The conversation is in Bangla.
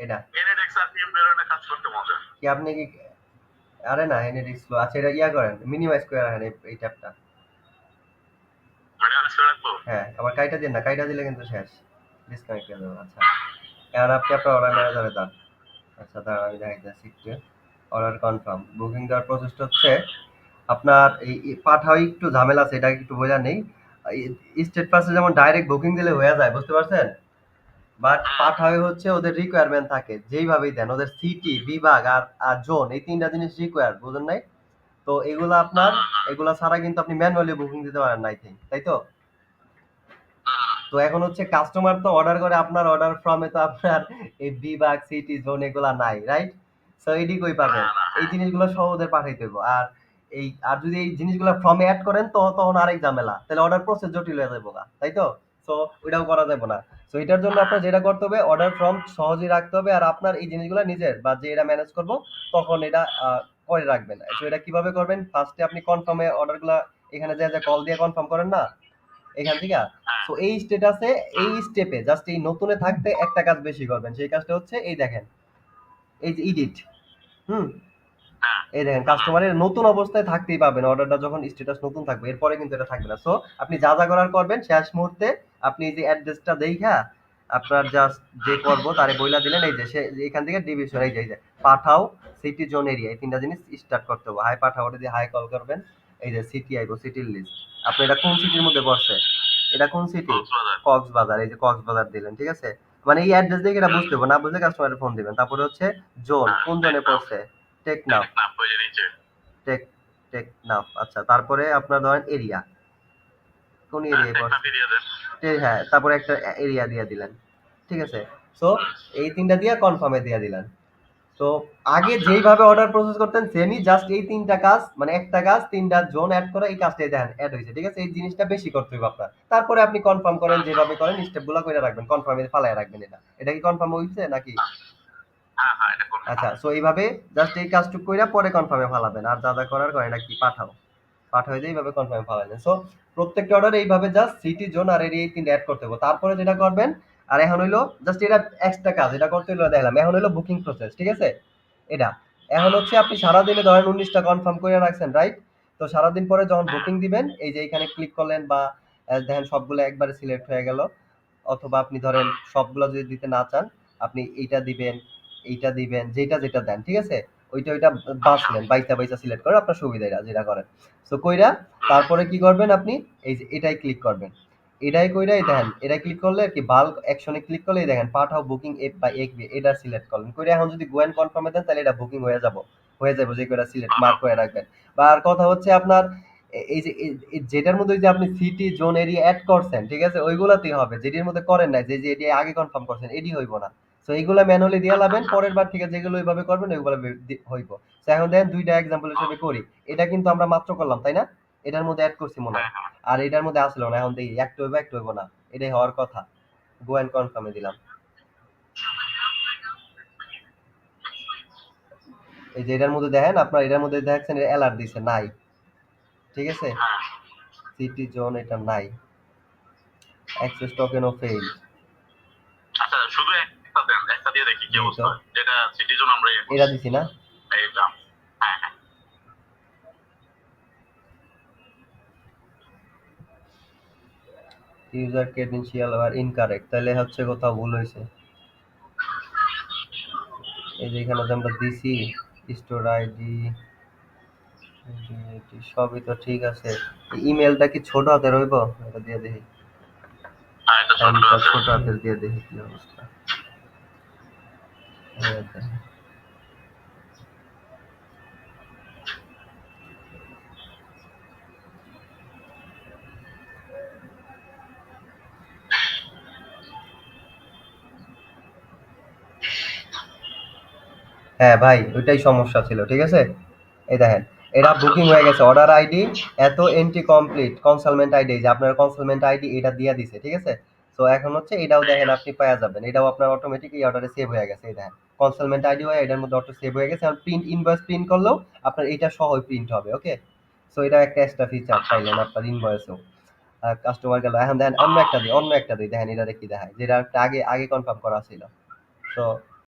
এটা। এনএডএক্স আর পিএম বেরোনে কাজ করতে মজা। কি আপনি কি আরে না এনএডিক্স আচ্ছা এটা ইয়া করেন মিনিমাইজ করে রাখেন এই- ট্যাবটা মানে হ্যাঁ আবার কাইটা দিন না কাইটা দিলে কিন্তু শেষ। ডিসকানেক্ট করে দেবো আচ্ছা। আপনি আপনার অর্ডার ম্যানেজারে যান আচ্ছা দাঁড়ান আমি একটু। অর্ডার কনফার্ম বুকিং দেওয়ার প্রসেসটা হচ্ছে আপনার এই এই পাঠাও একটু ঝামেলা আছে এটা একটু বোঝা নেই। স্টেট পাসে যেমন ডাইরেক্ট বুকিং দিলে হয়ে যায় বুঝতে পারছেন? বাট পাঠাওয়ে হচ্ছে ওদের রিকোয়ারমেন্ট থাকে যেইভাবেই দেন ওদের সিটি বিভাগ আর আর জোন এই তিনটা জিনিস রিকোয়ার বুঝেন নাই? তো এগুলো আপনার এগুলা ছাড়া কিন্তু আপনি ম্যানুয়ালি বুকিং দিতে পারেন নাই থিং তাই তো? তো এখন হচ্ছে কাস্টমার তো অর্ডার করে আপনার অর্ডার ফ্রমে তো আপনার এই বিভাগ সিটি জোন এগুলা নাই রাইট সো এডি কই পাবেন। এই জিনিসগুলো সহ ওদের পাঠাইতে হইব আর এই আর যদি এই জিনিসগুলো ফর্মে অ্যাড করেন তো তখন আরেক ঝামেলা। তাহলে অর্ডার প্রসেস জটিল হয়ে যাব তাই তো? সো ওইটাও করা যাবে না। সো এটার জন্য আপনার যেটা করতে হবে অর্ডার ফর্ম সহজেই রাখতে হবে আর আপনার এই জিনিসগুলো নিজের বা যে এটা ম্যানেজ করব তখন এটা করে রাখবেন। তো এটা কীভাবে করবেন? ফার্স্টে আপনি কনফার্মে অর্ডারগুলো এখানে যে যে কল দিয়ে কনফার্ম করেন না? এখান থেকে? তো এই স্টেটাসে এই স্টেপে জাস্ট এই নতুনে থাকতে একটা কাজ বেশি করবেন। সেই কাজটা হচ্ছে এই দেখেন এই যে এডিট হুম? এই দেখেন কাস্টমারের নতুন অবস্থায় থাকতেই পাবেন অর্ডারটা যখন স্ট্যাটাস নতুন থাকবে এরপরে কিন্তু এটা থাকবে না। সো আপনি যা যা করার করবেন শেষ মুহূর্তে আপনি যে অ্যাড্রেসটা দেখা আপনার জাস্ট যে করব তারে বইলা দিলেন এই যে সে এখান থেকে ডিভিশন এই যে এই যে পাঠাও সিটি জোন এরিয়া এই তিনটা জিনিস স্টার্ট করতে হবে। হাই পাঠাও ওটা দিয়ে হাই কল করবেন এই যে সিটি আইবো সিটির লিস্ট আপনি এটা কোন সিটির মধ্যে পড়ছে? এটা কোন সিটি কক্সবাজার। এই যে কক্সবাজার দিলেন ঠিক আছে? মানে এই অ্যাড্রেস দেখে এটা বুঝতে হবে না বুঝলে কাস্টমারের ফোন দিবেন। তারপরে হচ্ছে জোন কোন জোনে পড়ছে? টেকনাফ টেক টেকনাফ আচ্ছা তারপরে আপনার ধরেন এরিয়া কোন দেন। টে- হ্যাঁ তারপরে একটা এরিয়া দিয়ে দিলেন ঠিক আছে? সো এই তিনটা দিয়ে কনফার্মে দিয়ে দিলেন। তো আগে যেইভাবে অর্ডার প্রসেস করতেন সেমই জাস্ট এই তিনটা কাজ মানে একটা কাজ তিনটা জোন অ্যাড করা এই কাজটাই দেখেন অ্যাড হয়েছে ঠিক আছে? এই জিনিসটা বেশি করতে হবে আপনার। তারপরে আপনি কনফার্ম করেন যেভাবে করেন স্টেপগুলো করে রাখবেন কনফার্মে ফালায় রাখবেন এটা। এটা কি কনফার্ম হয়েছে নাকি হ্যাঁ হ্যাঁ এটা করুন আচ্ছা সো এইভাবে জাস্ট এই কাজটুকু কইরা পরে কনফার্মে ফালাবেন। আর করার করে নাকি পাঠাও। পাঠাও দিয়ে এইভাবে কনফার্মে ফালাবেন। সো প্রত্যেকটা অর্ডার এইভাবে জাস্ট সিটি জোন আর এরিয়া এই তিনটা অ্যাড করতে হবে তারপরে যেটা করবেন আর এখন হইল জাস্ট এটা এক্সট্রা কাজ এটা করতে হইল দেখলাম। এখন হইল বুকিং প্রসেস ঠিক আছে? এটা। এখন হচ্ছে আপনি সারাদিনে ধরেন উনিশটা কনফার্ম করে রাখছেন রাইট তো সারাদিন পরে যখন বুকিং দিবেন এই যে এখানে ক্লিক করলেন বা দেখেন সবগুলো একবারে সিলেক্ট হয়ে গেল। অথবা আপনি ধরেন সবগুলো যদি দিতে না চান আপনি এইটা দিবেন এইটা দিবেন যেটা যেটা দেন ঠিক আছে? ওইটা ওইটা বাঁচলেন বাইসা বাইসা সিলেক্ট করে আপনার সুবিধা এটা যেটা করেন। সো কইরা তারপরে কি করবেন আপনি? এই যে এটাই ক্লিক করবেন। এটাই কইরা এই দেখেন এটা ক্লিক করলে কি বাল্ক অ্যাকশনে ক্লিক করলে দেখেন পাঠাও বুকিং এপ বা এক এটা সিলেক্ট করলেন। কইরা এখন যদি গোয়েন কনফার্মে দেন তাহলে এটা বুকিং হয়ে যাব। হয়ে যাবে যে কইরা সিলেক্ট মার্ক করে রাখবেন। বা আর কথা হচ্ছে আপনার এই যে যেটার মধ্যে যে আপনি সিটি জোন এরিয়া অ্যাড করছেন ঠিক আছে? ওইগুলাতেই হবে যেটির মধ্যে করেন না যে যে এটি আগে কনফার্ম করছেন এটি হইব না। তো এইগুলা ম্যানুয়ালি দিয়ে লাবেন পরের বার থেকে যেগুলো ওইভাবে করবেন ওইগুলো হইব। তো এখন দেখেন দুইটা এক্সাম্পল হিসেবে করি। এটা কিন্তু আমরা মাত্র করলাম তাই না? এটার মধ্যে অ্যাড করছি মনে হয়। আর এটার মধ্যে আসলো না এখন দেখি একটা হইব একটা হইব না। এটাই হওয়ার কথা। গো অ্যান্ড কনফার্মে দিলাম। এই যে এটার মধ্যে দেখেন আপনার এটার মধ্যে দেখছেন অ্যালার্ট দিছে নাই। ঠিক আছে? হ্যাঁ। সিটি জোন এটা নাই। অ্যাক্সেস টোকেন ও ফেইল আচ্ছা শুধু একটা দেন একটা দিয়ে দেখি কি অবস্থা যেটা সিটিজেন আমরা ইয়ে এটা দিছি না? এইটা হ্যাঁ হ্যাঁ। ইউজার ক্রেডেনশিয়াল আর ইনকারেক্ট তাহলে হচ্ছে কোথাও ভুল হয়েছে এই যে এখানে যে আমরা দিছি স্টোর আইডি সবই তো ঠিক আছে। ইমেলটা কি ছোট হাতের হইব? এটা দিয়ে দেখি হ্যাঁ ছোট হাতের। দিয়ে দেখি কি অবস্থা। হ্যাঁ ভাই, ওইটাই সমস্যা ছিল, ঠিক আছে? এই দেখেন এটা বুকিং হয়ে গেছে অর্ডার আইডি এত এন্ট্রি কমপ্লিট কনসালমেন্ট আইডি যে আপনার কনসালমেন্ট আইডি এটা দিয়ে দিছে, ঠিক আছে? তো এখন হচ্ছে এটাও দেখেন আপনি পাওয়া যাবেন, এটাও আপনার অটোমেটিক এই অর্ডারে সেভ হয়ে গেছে, এই দেখেন। কনসালমেন্ট আইডি হয়, এটার মধ্যে অটো সেভ হয়ে গেছে, আর প্রিন্ট ইনভয়েস প্রিন্ট করলেও আপনার এটা সহ প্রিন্ট হবে ওকে সো এটা একটা এক্সট্রা ফিচার পাইলেন আপনার ইনভয়েসেও কাস্টমার গেল এখন দেখেন অন্য একটা দিই অন্য একটা দিই দেখেন, এটা দেখি দেখায় যেটা আগে আগে কনফার্ম করা ছিল। তো